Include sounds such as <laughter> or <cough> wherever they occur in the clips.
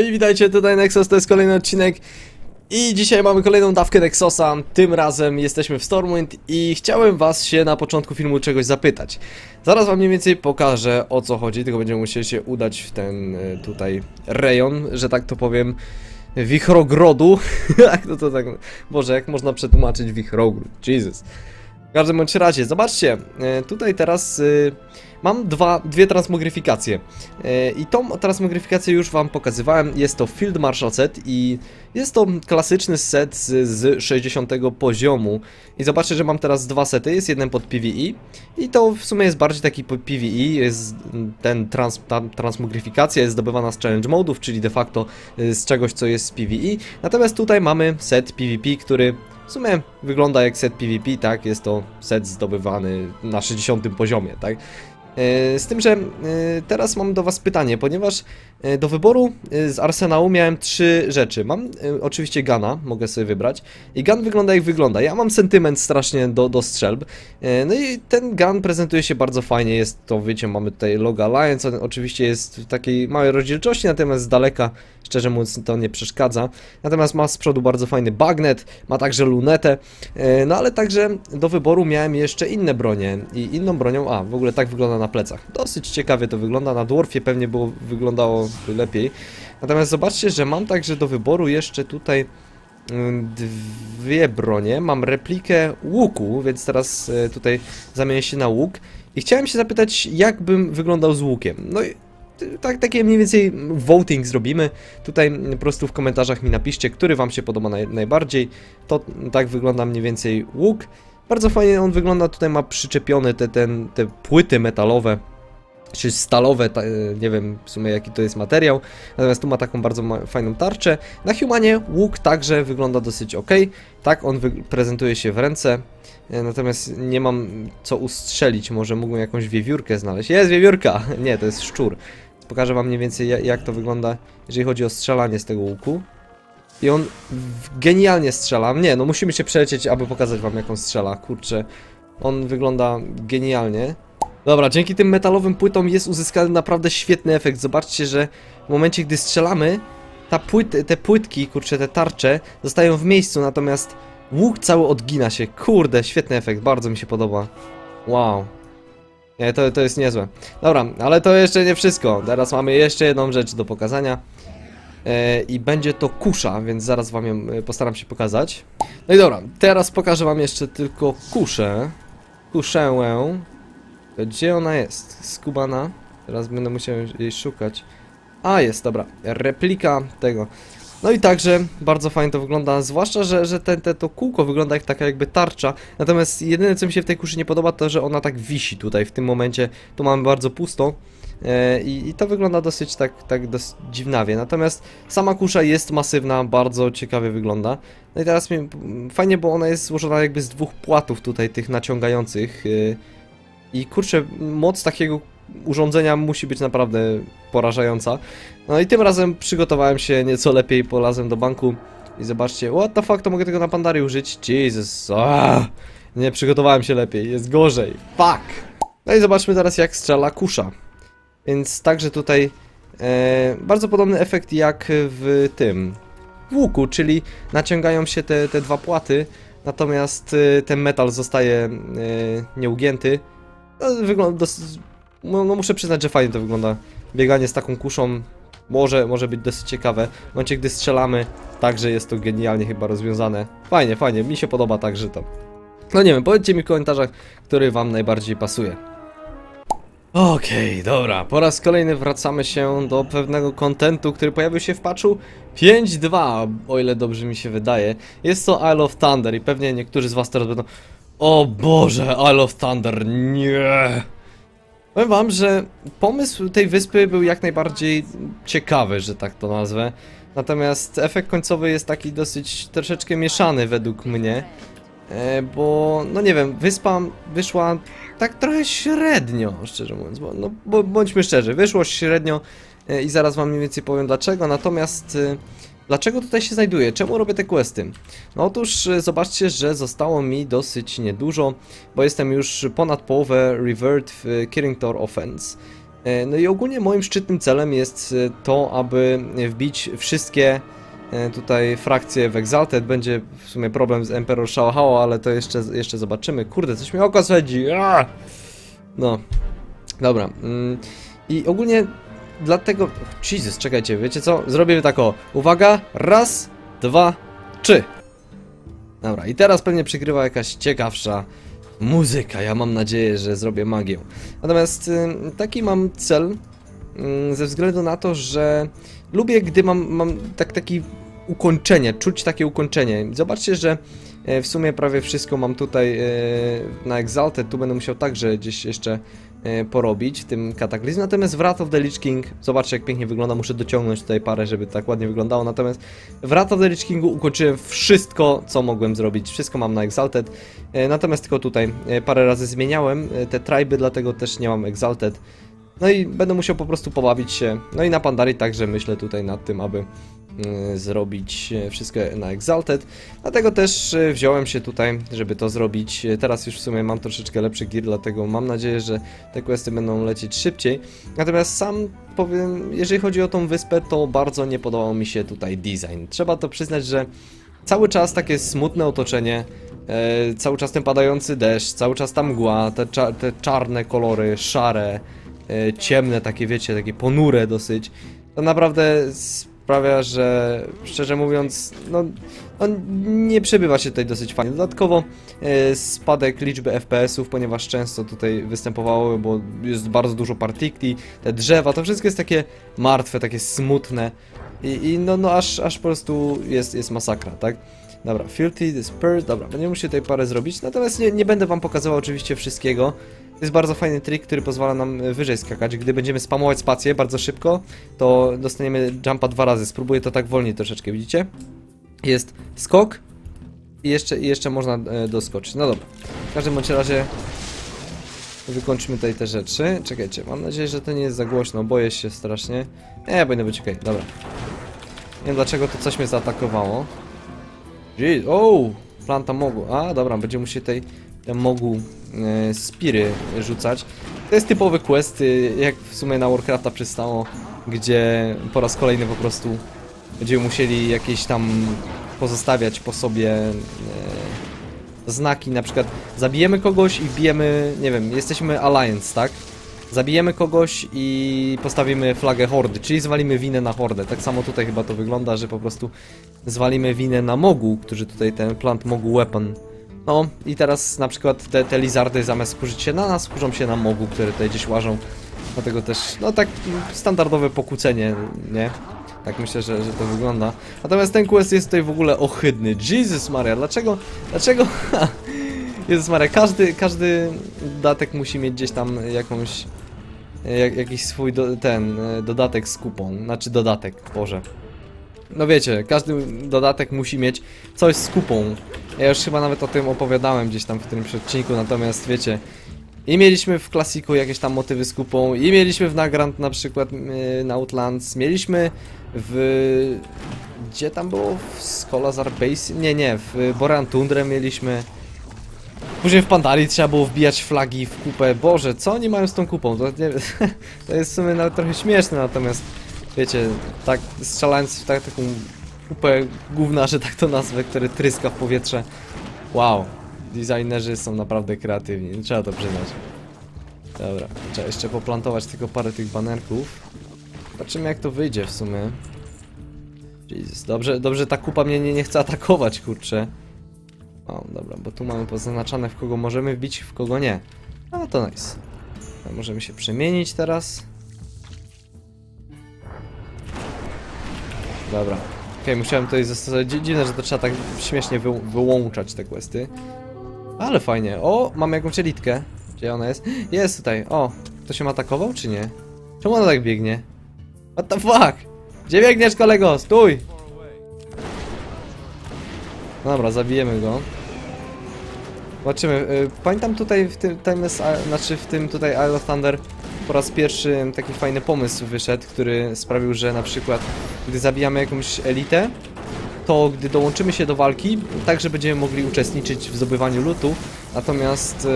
Hej, witajcie, tutaj Nexus, to jest kolejny odcinek i dzisiaj mamy kolejną dawkę Nexosa, tym razem jesteśmy w Stormwind i chciałem was się na początku filmu czegoś zapytać. Zaraz wam mniej więcej pokażę o co chodzi, tylko będziemy musieli się udać w ten e, tutaj rejon, że tak to powiem, wichrogrodu. <laughs> jak to, to tak, Boże, jak można przetłumaczyć wichrogród, Jesus. W każdym bądź razie, zobaczcie, e, tutaj teraz y, mam dwa, dwie transmogryfikacje e, i tą transmogryfikację już wam pokazywałem, jest to Field Marshal set i jest to klasyczny set z, z 60 poziomu. I zobaczcie, że mam teraz dwa sety, jest jeden pod PvE i to w sumie jest bardziej taki pod PvE, jest ten trans, ta transmogryfikacja jest zdobywana z challenge modów, czyli de facto z czegoś, co jest z PvE, natomiast tutaj mamy set PvP, który w sumie wygląda jak set PvP, tak? Jest to set zdobywany na 60 poziomie, tak? E, Z tym, że e, teraz mam do Was pytanie, ponieważ do wyboru e, z arsenału miałem trzy rzeczy. Mam e, oczywiście Gana, mogę sobie wybrać. I Gun wygląda jak wygląda. Ja mam sentyment strasznie do, do strzelb. E, No i ten Gun prezentuje się bardzo fajnie. Jest to, wiecie, mamy tutaj logo Alliance. On oczywiście jest w takiej małej rozdzielczości, natomiast z daleka, szczerze mówiąc, to nie przeszkadza. Natomiast ma z przodu bardzo fajny bagnet, ma także lunetę. E, No ale także do wyboru miałem jeszcze inne bronie. I inną bronią, a w ogóle tak wygląda na plecach. Dosyć ciekawie to wygląda. Na dwarfie pewnie było, wyglądało lepiej. Natomiast zobaczcie, że mam także do wyboru jeszcze tutaj mm, dwie bronie. Mam replikę łuku, więc teraz e, tutaj zamienię się na łuk. I chciałem się zapytać, jak bym wyglądał z łukiem. No i tak, takie mniej więcej voting zrobimy. Tutaj mm, po prostu w komentarzach mi napiszcie, który wam się podoba naj, najbardziej. To tak wygląda mniej więcej łuk. Bardzo fajnie on wygląda, tutaj ma przyczepione te, ten, te płyty metalowe, czy stalowe, ta, nie wiem w sumie jaki to jest materiał, natomiast tu ma taką bardzo fajną tarczę. Na Humanie łuk także wygląda dosyć ok, tak on prezentuje się w ręce, e, natomiast nie mam co ustrzelić, może mógłbym jakąś wiewiórkę znaleźć. Jest wiewiórka! <laughs> Nie, to jest szczur. Pokażę wam mniej więcej ja- jak to wygląda, jeżeli chodzi o strzelanie z tego łuku. I on genialnie strzela. Nie, no musimy się przelecieć, aby pokazać wam jak on strzela. Kurczę, on wygląda genialnie. Dobra, dzięki tym metalowym płytom jest uzyskany naprawdę świetny efekt. Zobaczcie, że w momencie, gdy strzelamy, ta płyt, te płytki, kurczę, te tarcze zostają w miejscu, natomiast łuk cały odgina się. Kurde, świetny efekt, bardzo mi się podoba. Wow. Nie, to, to jest niezłe. Dobra, ale to jeszcze nie wszystko. Teraz mamy jeszcze jedną rzecz do pokazania. E, I będzie to kusza, więc zaraz wam ją e, postaram się pokazać. No i dobra, teraz pokażę wam jeszcze tylko kuszę. Kuszę. Gdzie ona jest? Skubana. Teraz będę musiał jej szukać. A, jest, dobra. Replika tego. No i także bardzo fajnie to wygląda, zwłaszcza, że, że ten, te, to kółko wygląda jak taka jakby tarcza. Natomiast jedyne co mi się w tej kuszy nie podoba to, że ona tak wisi tutaj w tym momencie. Tu mamy bardzo pusto. E, I, I to wygląda dosyć tak, tak dziwnawie. Natomiast sama kusza jest masywna, bardzo ciekawie wygląda. No i teraz mi, fajnie, bo ona jest złożona jakby z dwóch płatów tutaj, tych naciągających. e, I kurczę, moc takiego urządzenia musi być naprawdę porażająca. No i tym razem przygotowałem się nieco lepiej, polazłem do banku i zobaczcie, what the fuck, to mogę tego na Pandary użyć? Jesus, ah, nie przygotowałem się lepiej, jest gorzej, fuck. No i zobaczmy teraz jak strzela kusza. Więc także tutaj e, bardzo podobny efekt jak w tym w łuku, czyli naciągają się te, te dwa płaty, natomiast e, ten metal zostaje e, nieugięty. No, wygląda no, no muszę przyznać, że fajnie to wygląda. Bieganie z taką kuszą może, może być dosyć ciekawe. W momencie, gdy strzelamy, także jest to genialnie chyba rozwiązane. Fajnie, fajnie, mi się podoba także to. No nie wiem, powiedzcie mi w komentarzach, który wam najbardziej pasuje. Okej, dobra, po raz kolejny wracamy się do pewnego kontentu, który pojawił się w patchu 5.2, o ile dobrze mi się wydaje. Jest to Isle of Thunder i pewnie niektórzy z was teraz będą O Boże, Isle of Thunder, nie! Powiem wam, że pomysł tej wyspy był jak najbardziej ciekawy, że tak to nazwę. Natomiast efekt końcowy jest taki dosyć troszeczkę mieszany według mnie. E, bo, no nie wiem, wyspa wyszła tak trochę średnio, szczerze mówiąc, bo, no bądźmy szczerzy, wyszło średnio e, i zaraz wam mniej więcej powiem dlaczego, natomiast e, dlaczego tutaj się znajduję, czemu robię te questy? No otóż e, zobaczcie, że zostało mi dosyć niedużo, bo jestem już ponad połowę revert w Kiringtor Offense. E, No i ogólnie moim szczytnym celem jest e, to, aby wbić wszystkie tutaj frakcje w Exalted. Będzie w sumie problem z Emperor Shao ale to jeszcze, jeszcze zobaczymy. Kurde, coś mi oko swędzi. No, dobra. mm, I ogólnie dlatego... Jesus, czekajcie, wiecie co? Zrobimy tak o. Uwaga, raz, dwa, trzy. Dobra, i teraz pewnie przygrywa jakaś ciekawsza muzyka. Ja mam nadzieję, że zrobię magię. Natomiast taki mam cel ze względu na to, że lubię, gdy mam, mam tak, taki ukończenie, czuć takie ukończenie. Zobaczcie, że e, w sumie prawie wszystko mam tutaj e, na Exalted, tu będę musiał także gdzieś jeszcze porobić w tym kataklizm. Natomiast Wrath of the Lich King, zobaczcie jak pięknie wygląda, muszę dociągnąć tutaj parę, żeby tak ładnie wyglądało. Natomiast w Wrath of the Lich Kingu ukończyłem wszystko, co mogłem zrobić. Wszystko mam na Exalted. E, Natomiast tylko tutaj e, parę razy zmieniałem e, te triby, dlatego też nie mam Exalted. No i będę musiał po prostu pobawić się. No i na Pandari także myślę tutaj nad tym, aby zrobić e, wszystko na Exalted. Dlatego też e, wziąłem się tutaj, żeby to zrobić. Teraz już w sumie mam troszeczkę lepszy gear, dlatego mam nadzieję, że te questy będą lecieć szybciej. Natomiast sam powiem, jeżeli chodzi o tą wyspę, to bardzo nie podobał mi się tutaj design. Trzeba to przyznać, że cały czas takie smutne otoczenie, e, cały czas ten padający deszcz, cały czas ta mgła, te, cza te czarne kolory, szare, e, ciemne, takie wiecie, takie ponure dosyć, to naprawdę sprawia, że szczerze mówiąc, no, no nie przebywa się tutaj dosyć fajnie. Dodatkowo e, spadek liczby FPS-ów, ponieważ często tutaj występowało, bo jest bardzo dużo partikli, te drzewa, to wszystko jest takie martwe, takie smutne i, i no, no aż, aż po prostu jest, jest masakra, tak? Dobra, Filthy, Disperse, dobra, będziemy musieli tutaj parę zrobić, natomiast nie, nie będę wam pokazywał oczywiście wszystkiego. To jest bardzo fajny trik, który pozwala nam e, wyżej skakać. Gdy będziemy spamować spację bardzo szybko, to dostaniemy jumpa dwa razy. Spróbuję to tak wolniej troszeczkę, widzicie? Jest skok i jeszcze, i jeszcze można e, doskoczyć. No dobra, w każdym bądź razie wykończymy tutaj te rzeczy. Czekajcie, mam nadzieję, że to nie jest za głośno, boję się strasznie. Nie, powinno być okej, dobra. Nie wiem dlaczego to coś mnie zaatakowało. Jeez, o, planta mogu. A, dobra, będziemy musieli tej mogu e, spiry rzucać. To jest typowy quest, y, jak w sumie na Warcrafta przystało, gdzie po raz kolejny po prostu będziemy musieli jakieś tam pozostawiać po sobie e, znaki, na przykład zabijemy kogoś i wbijemy, nie wiem, jesteśmy Alliance, tak? Zabijemy kogoś i postawimy flagę hordy, czyli zwalimy winę na hordę. Tak samo tutaj chyba to wygląda, że po prostu zwalimy winę na mogu, którzy tutaj ten plant mogu weapon. No i teraz na przykład te, te lizardy zamiast skurzyć się na nas, skurzą się na mogu, które tutaj gdzieś łażą. Dlatego też, no tak standardowe pokłócenie, nie? Tak myślę, że, że to wygląda. Natomiast ten quest jest tutaj w ogóle ohydny. Jesus Maria, dlaczego, dlaczego... <laughs> Jezus Maria, każdy, każdy dodatek musi mieć gdzieś tam jakąś... Jak, jakiś swój do, ten e, dodatek z kupą, znaczy dodatek, Boże. No wiecie, każdy dodatek musi mieć coś z kupą. Ja już chyba nawet o tym opowiadałem gdzieś tam w którymś odcinku, natomiast wiecie, i mieliśmy w klasiku jakieś tam motywy z kupą, i mieliśmy w Nagrand na przykład yy, na Outlands, mieliśmy w... Gdzie tam było? W Skolazar Basin? Nie, nie, w Borean Tundrę mieliśmy. Później w Pandali trzeba było wbijać flagi w kupę. Boże, co oni mają z tą kupą? To, nie, <laughs> to jest w sumie nawet trochę śmieszne, natomiast wiecie, tak strzelając w tak, taką kupę gówna, że tak to nazwę, które tryska w powietrze. Wow, designerzy są naprawdę kreatywni, trzeba to przyznać. Dobra, trzeba jeszcze poplantować tylko parę tych banerków. Zobaczymy jak to wyjdzie w sumie. Jesus, dobrze, dobrze ta kupa mnie nie, nie chce atakować, kurczę. O, dobra, bo tu mamy pozaznaczane w kogo możemy wbić, w kogo nie. No to nice. No, możemy się przemienić teraz. Dobra. Okej, musiałem tutaj zastosować. Dzi- Dziwne, że to trzeba tak śmiesznie wy wyłączać te questy. Ale fajnie. O, mamy jakąś elitkę. Gdzie ona jest? Jest tutaj. O, to się atakował, czy nie? Czemu ona tak biegnie? What the fuck? Gdzie biegniesz, kolego? Stój! Dobra, zabijemy go. Zobaczymy. y, Pamiętam tutaj w tym, Isle- znaczy w tym tutaj Isle of Thunder po raz pierwszy taki fajny pomysł wyszedł, który sprawił, że na przykład gdy zabijamy jakąś elitę, to gdy dołączymy się do walki, także będziemy mogli uczestniczyć w zdobywaniu lutu, natomiast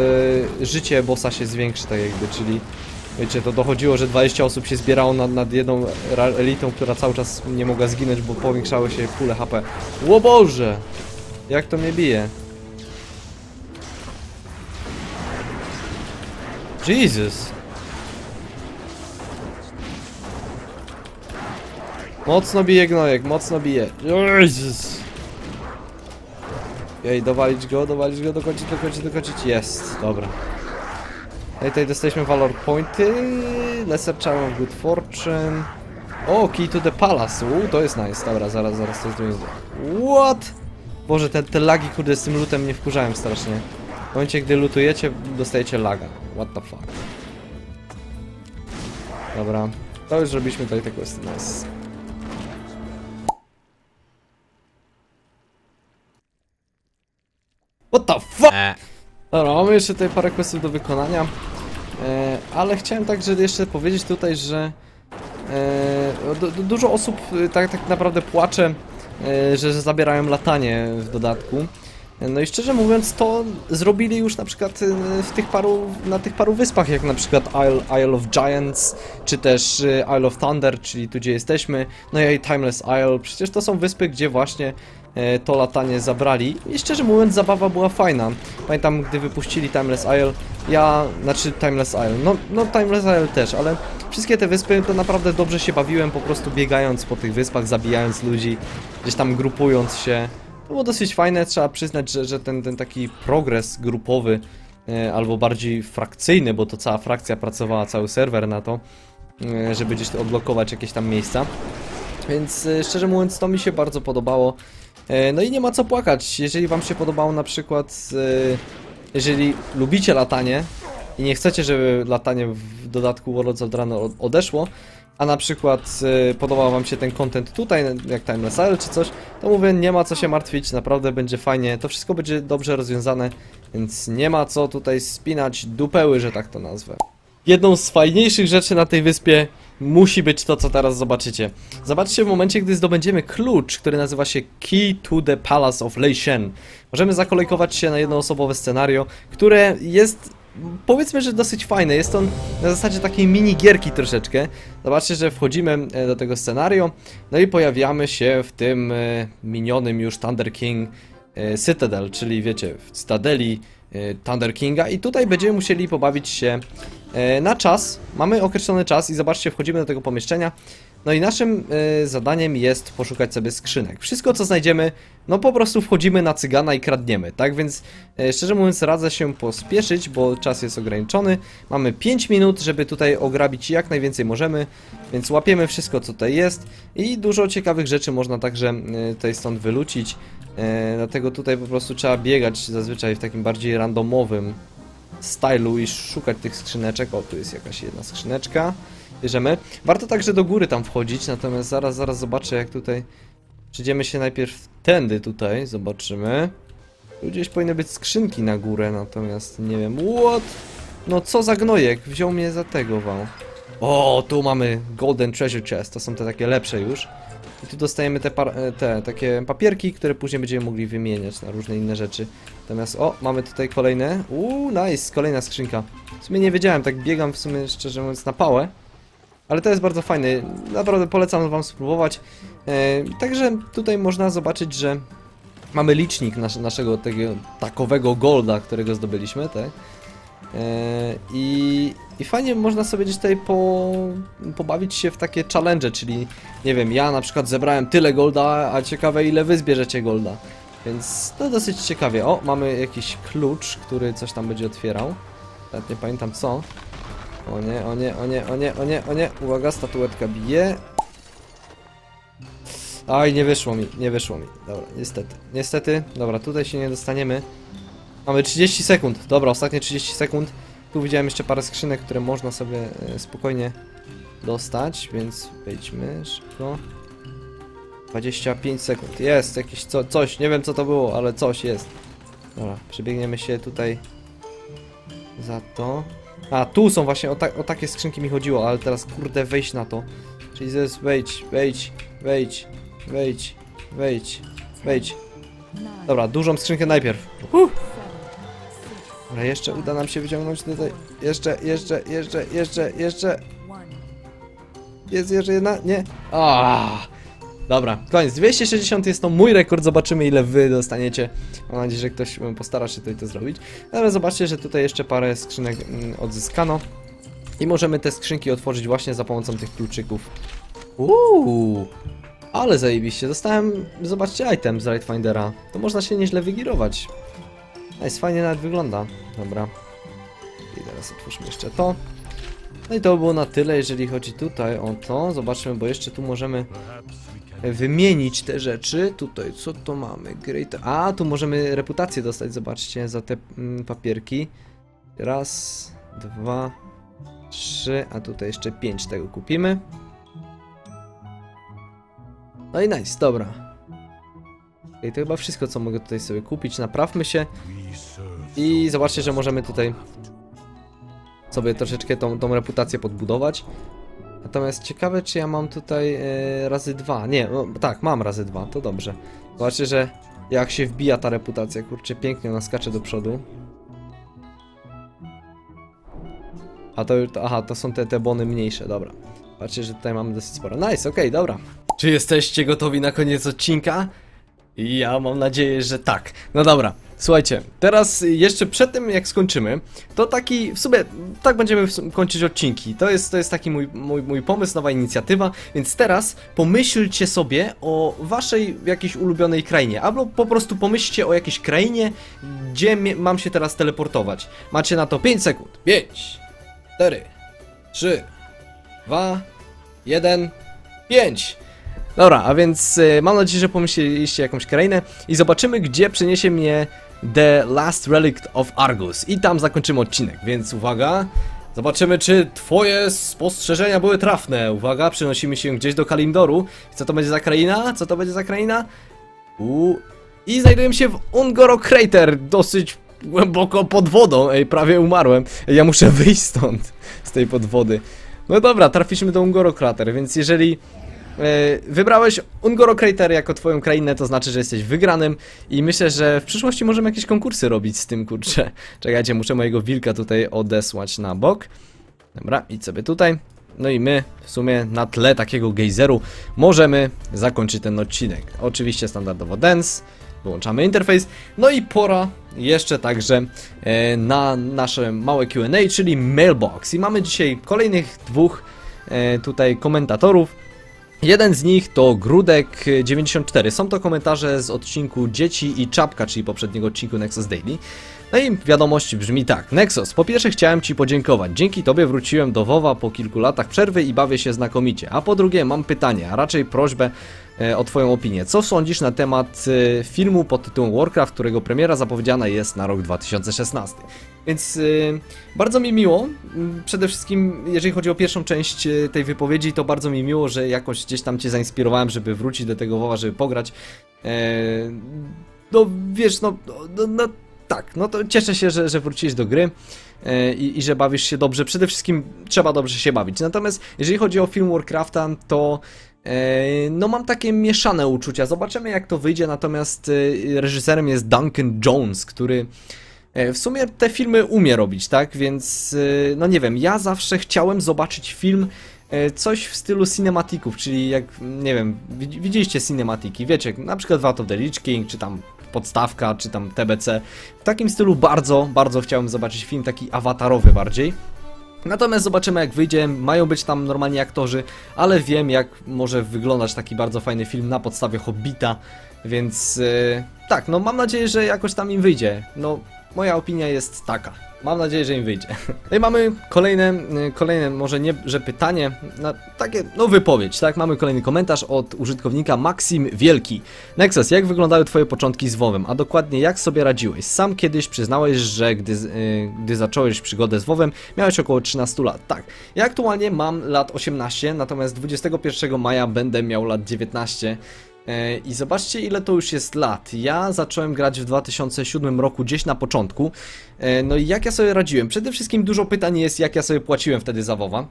e, życie bossa się zwiększy tak jakby, czyli Wiecie, to dochodziło, że 20 osób się zbierało nad, nad jedną elitą, która cały czas nie mogła zginąć, bo powiększały się pule HP. Ło Boże! Jak to mnie bije? Jesus! Mocno bije gnojek, mocno bije. Jezus! Ej, dowalić go, dowalić go, dokończyć, dokończyć, dokończyć. Jest, dobra. Ej, tutaj dostaliśmy valor pointy. Lesser Charm of Good Fortune. O, key to the palace. Uuu, to jest nice. Dobra, zaraz, zaraz to zrobimy. What? Boże, te, te lagi, kurde, z tym lutem mnie wkurzałem strasznie. W momencie, gdy lutujecie, dostajecie laga. What the fuck. Dobra. To już zrobiliśmy tutaj te questy. Nice. What the fuck? E, Dobra, mamy jeszcze tutaj parę questów do wykonania, e, ale chciałem także jeszcze powiedzieć tutaj, że e, du, du, dużo osób e, tak, tak naprawdę płacze, e, że zabierają latanie w dodatku. No i szczerze mówiąc, to zrobili już na przykład e, w tych paru, na tych paru wyspach, jak na przykład Isle, Isle of Giants, czy też e, Isle of Thunder, czyli tu gdzie jesteśmy, no i Timeless Isle. Przecież to są wyspy, gdzie właśnie e, to latanie zabrali i szczerze mówiąc zabawa była fajna. Pamiętam gdy wypuścili Timeless Isle, ja, znaczy Timeless Isle, no, no Timeless Isle też, ale wszystkie te wyspy to naprawdę dobrze się bawiłem po prostu biegając po tych wyspach, zabijając ludzi, gdzieś tam grupując się. Było dosyć fajne, trzeba przyznać, że, że ten, ten taki progres grupowy e, albo bardziej frakcyjny, bo to cała frakcja pracowała, cały serwer na to, e, żeby gdzieś odblokować jakieś tam miejsca. Więc e, szczerze mówiąc, to mi się bardzo podobało. No i nie ma co płakać. Jeżeli Wam się podobało na przykład, jeżeli lubicie latanie i nie chcecie, żeby latanie w dodatku Worlds of Draenor od- odeszło, a na przykład e, podobał Wam się ten content tutaj, jak Timeless Isle czy coś, to mówię, nie ma co się martwić, naprawdę będzie fajnie, to wszystko będzie dobrze rozwiązane, więc nie ma co tutaj spinać dupeły, że tak to nazwę. Jedną z fajniejszych rzeczy na tej wyspie musi być to, co teraz zobaczycie. Zobaczcie w momencie, gdy zdobędziemy klucz, który nazywa się Key to the Palace of Lei Shen. Możemy zakolejkować się na jednoosobowe scenario, które jest powiedzmy, że dosyć fajne. Jest on na zasadzie takiej mini gierki troszeczkę. Zobaczcie, że wchodzimy e, do tego scenario, no i pojawiamy się w tym e, minionym już Thunder King e, Citadel, czyli wiecie, w Cytadeli Thunder Kinga i tutaj będziemy musieli pobawić się na czas. Mamy określony czas i zobaczcie, wchodzimy do tego pomieszczenia. No i naszym e, zadaniem jest poszukać sobie skrzynek. Wszystko co znajdziemy, no po prostu wchodzimy na cygana i kradniemy, tak? Więc e, szczerze mówiąc radzę się pospieszyć, bo czas jest ograniczony. Mamy 5 minut, żeby tutaj ograbić jak najwięcej możemy, więc łapiemy wszystko co tutaj jest i dużo ciekawych rzeczy można także e, tutaj stąd wylucić. E, dlatego tutaj po prostu trzeba biegać zazwyczaj w takim bardziej randomowym stylu i szukać tych skrzyneczek. O, tu jest jakaś jedna skrzyneczka. Bierzemy. Warto także do góry tam wchodzić, natomiast zaraz, zaraz zobaczę jak tutaj... Przyjdziemy się najpierw tędy tutaj, zobaczymy. Tu gdzieś powinny być skrzynki na górę, natomiast nie wiem. What? No co za gnojek, wziął mnie za tego wał. O, tu mamy Golden Treasure Chest, to są te takie lepsze już. I tu dostajemy te, e, te takie papierki, które później będziemy mogli wymieniać na różne inne rzeczy. Natomiast, o, mamy tutaj kolejne. Uuu, nice, kolejna skrzynka. W sumie nie wiedziałem, tak biegam w sumie szczerze mówiąc na pałę. Ale to jest bardzo fajny, naprawdę polecam wam spróbować. E, także tutaj można zobaczyć, że mamy licznik nas naszego tego takowego golda, którego zdobyliśmy, tak? E, I, I fajnie można sobie gdzieś tutaj po, pobawić się w takie challenge, czyli nie wiem, ja na przykład zebrałem tyle golda, a ciekawe ile wy zbierzecie golda. Więc to dosyć ciekawie. O, mamy jakiś klucz, który coś tam będzie otwierał. Nawet nie pamiętam co. O nie, o nie, o nie, o nie, o nie, o nie. Uwaga, statuetka bije. Aj, nie wyszło mi, nie wyszło mi. Dobra, niestety. Niestety, dobra, tutaj się nie dostaniemy. Mamy 30 sekund. Dobra, ostatnie 30 sekund. Tu widziałem jeszcze parę skrzynek, które można sobie e, spokojnie dostać, więc wejdźmy szybko. 25 sekund. Jest jakieś co, coś, nie wiem co to było, ale coś jest. Dobra, przebiegniemy się tutaj za to. A, tu są właśnie, o, ta, o takie skrzynki mi chodziło, ale teraz kurde wejść na to. Jesus, wejdź, wejdź, wejdź, wejdź, wejdź, wejdź. Dobra, dużą skrzynkę najpierw. Uh. Dobra, jeszcze uda nam się wyciągnąć tutaj. Jeszcze, jeszcze, jeszcze, jeszcze, jeszcze. Jest jeszcze jedna? Nie. Ah. Dobra, koniec. 260 jest to mój rekord. Zobaczymy, ile wy dostaniecie. Mam nadzieję, że ktoś postara się tutaj to zrobić. Ale zobaczcie, że tutaj jeszcze parę skrzynek mm, odzyskano. I możemy te skrzynki otworzyć właśnie za pomocą tych kluczyków. Uuu, ale zajebiście. Dostałem, zobaczcie, item z Right Findera. To można się nieźle wygirować. Nice, fajnie nawet wygląda. Dobra. I teraz otwórzmy jeszcze to. No i to by było na tyle, jeżeli chodzi tutaj o to. Zobaczmy, bo jeszcze tu możemy wymienić te rzeczy. Tutaj, co to mamy? Great. A, tu możemy reputację dostać, zobaczcie, za te mm, papierki. Raz, dwa, trzy, a tutaj jeszcze pięć tego kupimy. No i nice, dobra. I to chyba wszystko, co mogę tutaj sobie kupić. Naprawmy się. I zobaczcie, że możemy tutaj sobie troszeczkę tą, tą reputację podbudować. Natomiast ciekawe, czy ja mam tutaj e, razy dwa. Nie, no, tak, mam razy dwa, to dobrze. Zobaczcie, że jak się wbija ta reputacja, kurczę, pięknie ona skacze do przodu. A to, to aha, to są te, te bony mniejsze, dobra. Patrzcie, że tutaj mamy dosyć sporo. Nice, okej, dobra. Czy jesteście gotowi na koniec odcinka? Ja mam nadzieję, że tak. No dobra, słuchajcie, teraz jeszcze przed tym jak skończymy, to taki, w sumie, tak będziemy kończyć odcinki. To jest, to jest taki mój, mój, mój pomysł, nowa inicjatywa, więc teraz pomyślcie sobie o waszej jakiejś ulubionej krainie, albo po prostu pomyślcie o jakiejś krainie, gdzie mam się teraz teleportować. Macie na to 5 sekund. 5, 4, 3, 2, 1, 5. Dobra, a więc y, mam nadzieję, że pomyśleliście jakąś krainę i zobaczymy, gdzie przyniesie mnie The Last Relic of Argus. I tam zakończymy odcinek, więc uwaga. Zobaczymy, czy twoje spostrzeżenia były trafne. Uwaga, przenosimy się gdzieś do Kalimdoru. Co to będzie za kraina? Co to będzie za kraina? U I znajdujemy się w Ungoro Crater, dosyć głęboko pod wodą. Ej, prawie umarłem. Ej, ja muszę wyjść stąd, z tej podwody. No dobra, trafiliśmy do Ungoro Crater, więc jeżeli Wybrałeś Ungoro Crater jako twoją krainę, to znaczy, że jesteś wygranym i myślę, że w przyszłości możemy jakieś konkursy robić z tym, kurczę. <laughs> Czekajcie, muszę mojego wilka tutaj odesłać na bok. Dobra, idź sobie tutaj. No i my w sumie na tle takiego gejzeru możemy zakończyć ten odcinek. Oczywiście standardowo dance, wyłączamy interfejs. No i pora jeszcze także e, na nasze małe Q&A, czyli mailbox. I mamy dzisiaj kolejnych dwóch e, tutaj komentatorów. Jeden z nich to Grudek94. Są to komentarze z odcinku Dzieci i Czapka, czyli poprzedniego odcinku Nexus Daily. No i wiadomość brzmi tak. Nexus, po pierwsze chciałem Ci podziękować. Dzięki Tobie wróciłem do WoWa po kilku latach przerwy i bawię się znakomicie. A po drugie mam pytanie, a raczej prośbę e, o Twoją opinię. Co sądzisz na temat e, filmu pod tytułem Warcraft, którego premiera zapowiedziana jest na rok 2016? Więc y, bardzo mi miło. Przede wszystkim, jeżeli chodzi o pierwszą część y, tej wypowiedzi, to bardzo mi miło, że jakoś gdzieś tam cię zainspirowałem, żeby wrócić do tego WoWa, żeby pograć. E, no wiesz, no, no, no tak, no to cieszę się, że, że wróciłeś do gry e, i, i że bawisz się dobrze. Przede wszystkim trzeba dobrze się bawić. Natomiast jeżeli chodzi o film Warcrafta, to e, no mam takie mieszane uczucia. Zobaczymy jak to wyjdzie, natomiast reżyserem jest Duncan Jones, który W sumie te filmy umie robić, tak? Więc, y, no nie wiem, ja zawsze chciałem zobaczyć film, e, coś w stylu cinematików, czyli jak, nie wiem, widz- widzieliście cinematiki, wiecie, na przykład Vat of the Lich King, czy tam Podstawka, czy tam TBC. W takim stylu bardzo, bardzo chciałem zobaczyć film taki awatarowy bardziej. Natomiast zobaczymy jak wyjdzie, mają być tam normalni aktorzy, ale wiem jak może wyglądać taki bardzo fajny film na podstawie Hobbita, więc yy, tak, no mam nadzieję, że jakoś tam im wyjdzie. No, moja opinia jest taka. Mam nadzieję, że im wyjdzie. <laughs> No i mamy kolejne, y, kolejne może nie, że pytanie, na takie, no wypowiedź, tak? Mamy kolejny komentarz od użytkownika Maxim Wielki. Nexus, jak wyglądały twoje początki z WoWem, a dokładnie jak sobie radziłeś? Sam kiedyś przyznałeś, że gdy, z- y, gdy zacząłeś przygodę z WoWem, miałeś około 13 lat. Tak, ja aktualnie mam lat 18, natomiast 21 maja będę miał lat 19. E, I zobaczcie ile to już jest lat. Ja zacząłem grać w 2007 roku gdzieś na początku. E, No i jak ja sobie radziłem? Przede wszystkim dużo pytań jest jak ja sobie płaciłem wtedy za WoWa.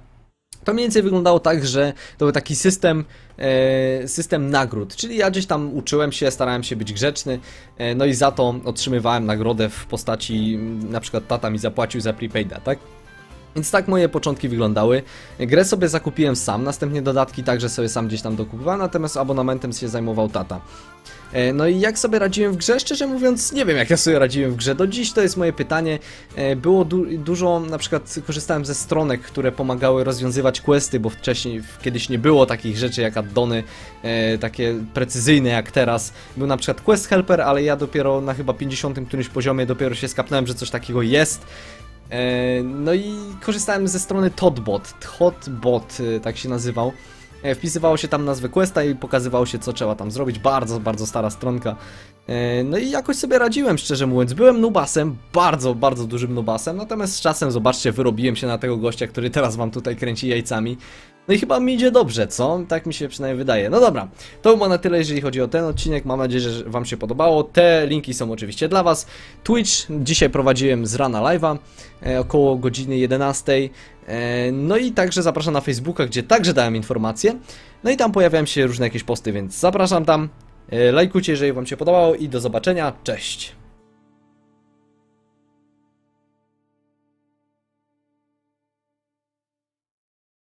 To mniej więcej wyglądało tak, że to był taki system, e, system nagród, czyli ja gdzieś tam uczyłem się, starałem się być grzeczny, no i za to otrzymywałem nagrodę w postaci, na przykład tata mi zapłacił za prepaida, tak? Więc tak moje początki wyglądały. Grę sobie zakupiłem sam, następnie dodatki także sobie sam gdzieś tam dokupywałem, natomiast abonamentem się zajmował tata. E, No i jak sobie radziłem w grze? Szczerze mówiąc, nie wiem jak ja sobie radziłem w grze. Do dziś to jest moje pytanie. E, Było du dużo, na przykład korzystałem ze stronek, które pomagały rozwiązywać questy, bo wcześniej, kiedyś nie było takich rzeczy jak addony, e, takie precyzyjne jak teraz. Był na przykład Quest Helper, ale ja dopiero na chyba 50 którymś poziomie dopiero się skapnąłem, że coś takiego jest. E, No i korzystałem ze strony Todbot, Todbot e, tak się nazywał. E, Wpisywało się tam nazwę questa i pokazywało się co trzeba tam zrobić, bardzo, bardzo stara stronka. No i jakoś sobie radziłem, szczerze mówiąc. Byłem nubasem, bardzo, bardzo dużym nubasem, natomiast z czasem, zobaczcie, wyrobiłem się na tego gościa, który teraz wam tutaj kręci jajcami. No i chyba mi idzie dobrze, co? Tak mi się przynajmniej wydaje. No dobra, to było na tyle, jeżeli chodzi o ten odcinek. Mam nadzieję, że wam się podobało. Te linki są oczywiście dla was. Twitch, dzisiaj prowadziłem z rana live'a, e, około godziny 11. E, no i także zapraszam na Facebooka, gdzie także dałem informacje. No i tam pojawiają się różne jakieś posty, więc zapraszam tam. E, Lajkujcie, jeżeli wam się podobało i do zobaczenia. Cześć!